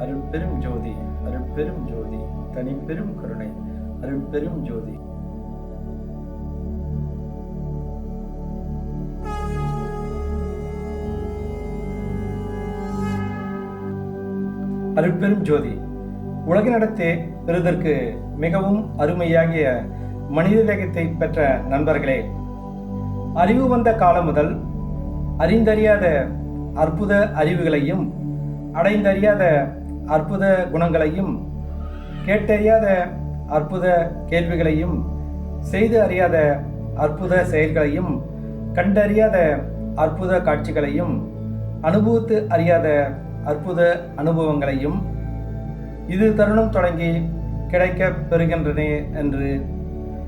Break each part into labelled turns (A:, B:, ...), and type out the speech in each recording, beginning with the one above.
A: அருள் பெரும் ஜோதி அருள் பெரும் ஜோதி தனி பெரும் கருணை அருள் பெரும் ஜோதி. அருட்பெரும் ஜோதி உலகினிடத்தே பெறுதற்கு மிகவும் அருமையாகிய மனித தேகத்தை பெற்ற நண்பர்களே அறிவு வந்த காலம் முதல் அறிந்தறியாத அற்புத அறிவுகளையும் அடைந்தறியாத அற்புத குணங்களையும் கேட்டறியாத அற்புத கேள்விகளையும் செய்து அறியாத அற்புத செயல்களையும் கண்டறியாத அற்புத காட்சிகளையும் அனுபவித்து அறியாத அற்புத அனுபவங்களையும் இது தருணம் தொடங்கி கிடைக்கப் பெறுகின்றனே என்று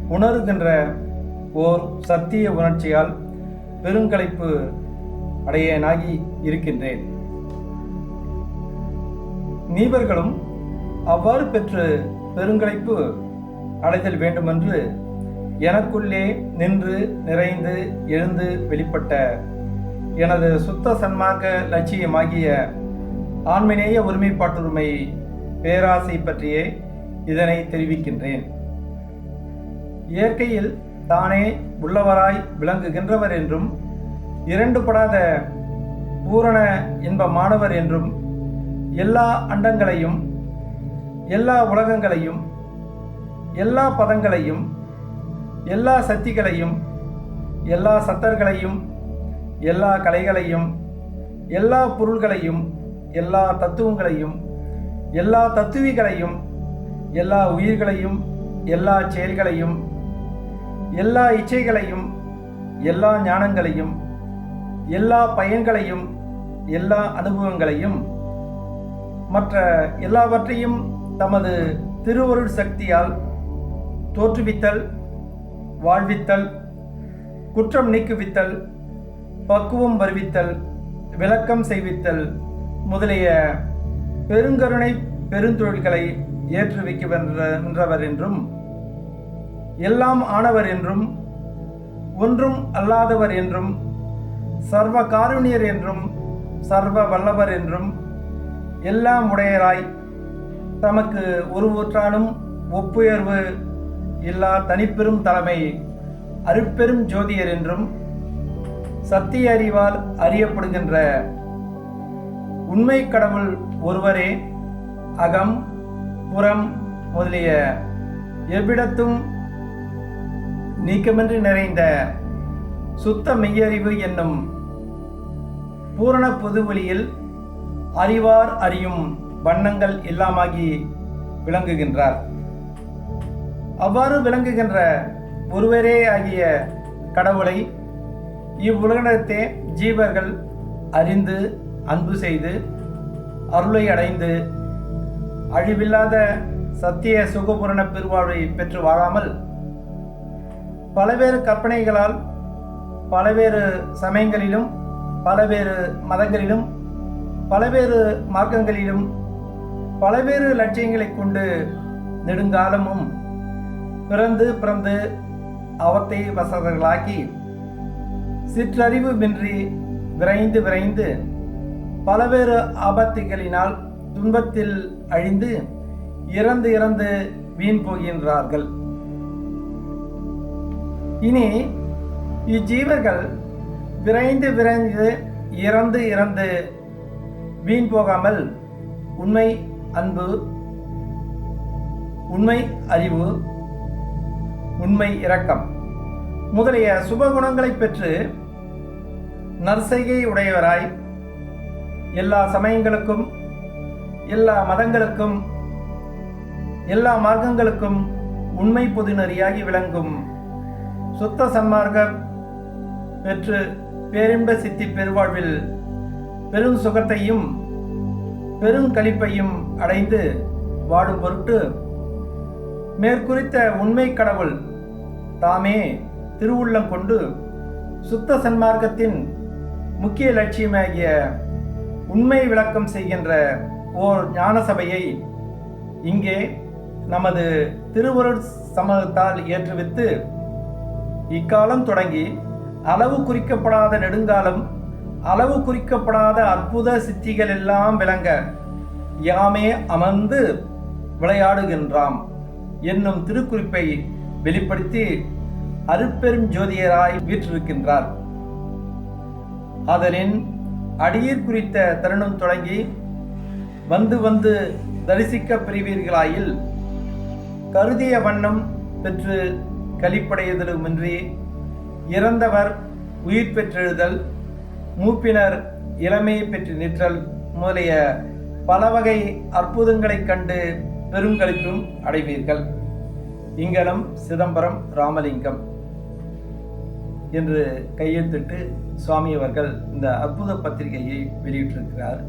A: உணர்கின்ற ஓர் சத்திய உணர்ச்சியால் பெருங்களைப்பு அடையனாகி இருக்கின்றேன். நீவர்களும் அவ்வாறு பெற்று பெருங்களைப்பு அடைதல் வேண்டுமென்று எனக்குள்ளே நின்று நிறைந்து எழுந்து வெளிப்பட்ட எனது சுத்த சன்மார்க்க லட்சியமாகிய ஆண்மநேய ஒருமைப்பாட்டுரிமை பேராசை பற்றியே இதனை தெரிவிக்கின்றேன். இயற்கையில் தானே உள்ளவராய் விளங்குகின்றவர் என்றும் இரண்டுபடாத பூரண இன்பமானவர் என்றும் எல்லா அண்டங்களையும் எல்லா உலகங்களையும் எல்லா பதங்களையும் எல்லா சக்திகளையும் எல்லா சத்தர்களையும் எல்லா கலைகளையும் எல்லா பொருள்களையும் எல்லா தத்துவங்களையும் எல்லா தத்துவிகளையும் எல்லா உயிர்களையும் எல்லா செயல்களையும் எல்லா இச்சைகளையும் எல்லா ஞானங்களையும் எல்லா பயன்களையும் எல்லா அனுபவங்களையும் மற்ற எல்லாவற்றையும் தமது திருவருள் சக்தியால் தோற்றுவித்தல் வாழ்வித்தல் குற்றம் நீக்குவித்தல் பக்குவம் வருவித்தல் விளக்கம் செய்வித்தல் முதலிய பெருங்கருணை பெருந்தொழில்களை ஏற்றுவிக்கின்றவர் என்றும் எல்லாம் ஆனவர் என்றும் ஒன்றும் அல்லாதவர் என்றும் சர்வ காருண்யர் என்றும் சர்வ வல்லவர் என்றும் எல்லாம் உடையராய். தமக்கு ஒரு ஊற்றானும் ஒப்புயர்வு இல்லா தனிப்பெரும் தலைமை அருப்பெரும் ஜோதியர் என்றும் சத்திய அறிவால் அறியப்படுகின்ற உண்மை கடவுள் ஒருவரே அகம் புறம் முதலிய எவ்விடத்தும் நீக்கமின்றி நிறைந்த சுத்த மெய்யறிவு என்னும் பூரண பொதுவெளியில் அறிவார் அறியும் வண்ணங்கள் எல்லாமாகி விளங்குகின்றார். அவ்வாறு விளங்குகின்ற ஒருவரே ஆகிய கடவுளை இவ்வுலகத்தே ஜீவர்கள் அறிந்து அன்பு செய்து அருளை அடைந்து அழிவில்லாத சத்திய சுகபூரண பெருவாழ்வை பெற்று வாழாமல் பலவேறு கற்பனைகளால் பலவேறு சமயங்களிலும் பலவேறு மதங்களிலும் பலவேறு மார்க்கங்களிலும் பலவேறு லட்சியங்களை கொண்டு நெடுங்காலமும் பிறந்து பிறந்து அவத்தை வசதர்களாக்கி சிற்றறிவு மின்றி விரைந்து விரைந்து பலவேறு ஆபத்துகளினால் துன்பத்தில் அழிந்து இறந்து இறந்து வீண் போகின்றார்கள். இனி இஜீவர்கள் விரைந்து விரைந்து இறந்து இறந்து வீண் போகாமல் உண்மை அன்பு உண்மை அறிவு உண்மை இரக்கம். முதலிய சுபகுணங்களை பெற்று நற்செய்கை உடையவராய் எல்லா சமயங்களுக்கும் எல்லா மதங்களுக்கும் எல்லா மார்க்கங்களுக்கும் உண்மை பொதுநெறியாகி விளங்கும் சுத்த சன்மார்க்க பெற்று பேரின்ப சித்தி பெருவாழ்வில் பெரும் சுகத்தையும் பெருங்களிப்பையும் அடைந்து வாடும் பொருட்டு மேற்குறித்த உண்மை கடவுள் தாமே திருவுள்ளம் கொண்டு சுத்த சன்மார்க்கத்தின் முக்கிய லட்சியமாகிய உண்மை விளக்கம் செய்கின்ற ஓர் ஞான சபையை இங்கே நமது திருவருட் சமூகத்தால் ஏற்றுவித்து இக்காலம் தொடங்கி அளவு குறிக்கப்படாத நெடுங்காலம் அளவு குறிக்கப்படாத அற்புத சித்திகள் எல்லாம் விளங்க யாமே அமர்ந்து விளையாடுகின்றாம் என்னும் திருக்குறிப்பை வெளிப்படுத்தி அருட்பெரும் ஜோதியராய் வீற்றிருக்கின்றார். அதனின் அடியீர் குறித்த தருணம் தொடங்கி வந்து வந்து தரிசிக்க பிரிவீர்களாயில் கருதிய வண்ணம் பெற்று கழிப்படையதலுமின்றி இறந்தவர் உயிர் பெற்றெழுதல் மூப்பினர் இளமையை பெற்று நிற்றல் முதலிய பல வகை அற்புதங்களைக் கண்டு பெருங்களிப்பும் அடைவீர்கள். இங்கனம் சிதம்பரம் ராமலிங்கம் என்று கையெழுத்திட்டு சுவாமி அவர்கள் இந்த அற்புத பத்திரிகையை வெளியிட்டிருக்கிறார்.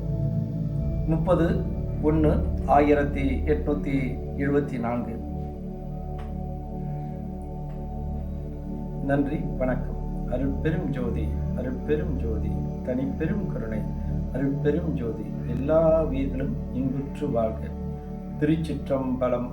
A: முப்பது ஒன்று ஆயிரத்தி எட்நூத்தி எழுபத்தி நான்கு. நன்றி வணக்கம். அருட்பெரும் ஜோதி அருட்பெரும் ஜோதி தனிப்பெரும் கருணை அருட்பெரும் ஜோதி எல்லா உயிர்களும் இன்புற்று வாழ்க. திருச்சிற்றம்பலம்